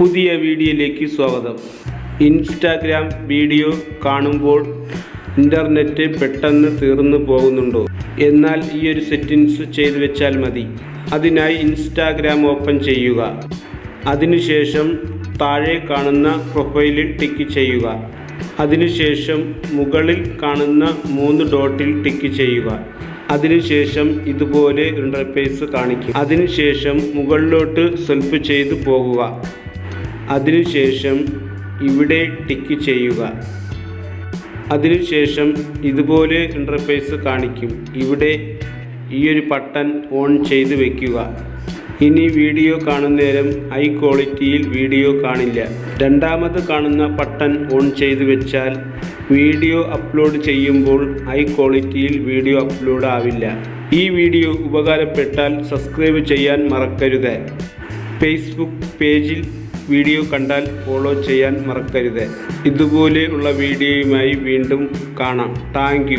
പുതിയ വീഡിയോയിലേക്ക് സ്വാഗതം. ഇൻസ്റ്റാഗ്രാം വീഡിയോ കാണുമ്പോൾ ഇന്റർനെറ്റ് പെട്ടെന്ന് തീർന്നു പോകുന്നുണ്ടോ? എന്നാൽ ഈ ഒരു സെറ്റിങ്സ് ചെയ്തു വെച്ചാൽ മതി. അതിനായി ഇൻസ്റ്റാഗ്രാം ഓപ്പൺ ചെയ്യുക. അതിനുശേഷം താഴെ കാണുന്ന പ്രൊഫൈലിൽ ടിക്ക് ചെയ്യുക. അതിനുശേഷം മുകളിൽ കാണുന്ന മൂന്ന് ഡോട്ടിൽ ടിക്ക് ചെയ്യുക. അതിനുശേഷം ഇതുപോലെ ഇന്റർഫേസ് കാണിക്കും. അതിനുശേഷം മുകളിലോട്ട് സെൽഫ് ചെയ്ത് പോകുക. അതിനുശേഷം ഇവിടെ ടിക്ക് ചെയ്യുക. അതിനുശേഷം ഇതുപോലെ ഇന്റർഫേസ് കാണിക്കും. ഇവിടെ ഈ ഒരു ബട്ടൺ ഓൺ ചെയ്ത് വെക്കുക. ഇനി വീഡിയോ കാണുന്നേരം ഹൈ ക്വാളിറ്റിയിൽ വീഡിയോ കാണില്ല. രണ്ടാമത് കാണുന്ന ബട്ടൺ ഓൺ ചെയ്ത് വെച്ചാൽ വീഡിയോ അപ്ലോഡ് ചെയ്യുമ്പോൾ ഹൈ ക്വാളിറ്റിയിൽ വീഡിയോ അപ്ലോഡ് ആവില്ല. ഈ വീഡിയോ ഉപകാരപ്പെട്ടാൽ സബ്സ്ക്രൈബ് ചെയ്യാൻ മറക്കരുത്. ഫേസ്ബുക്ക് പേജിൽ വീഡിയോ കണ്ടാൽ ഫോളോ ചെയ്യാൻ മറക്കരുത്. ഇതുപോലെയുള്ള വീഡിയോയുമായി വീണ്ടും കാണാം. താങ്ക്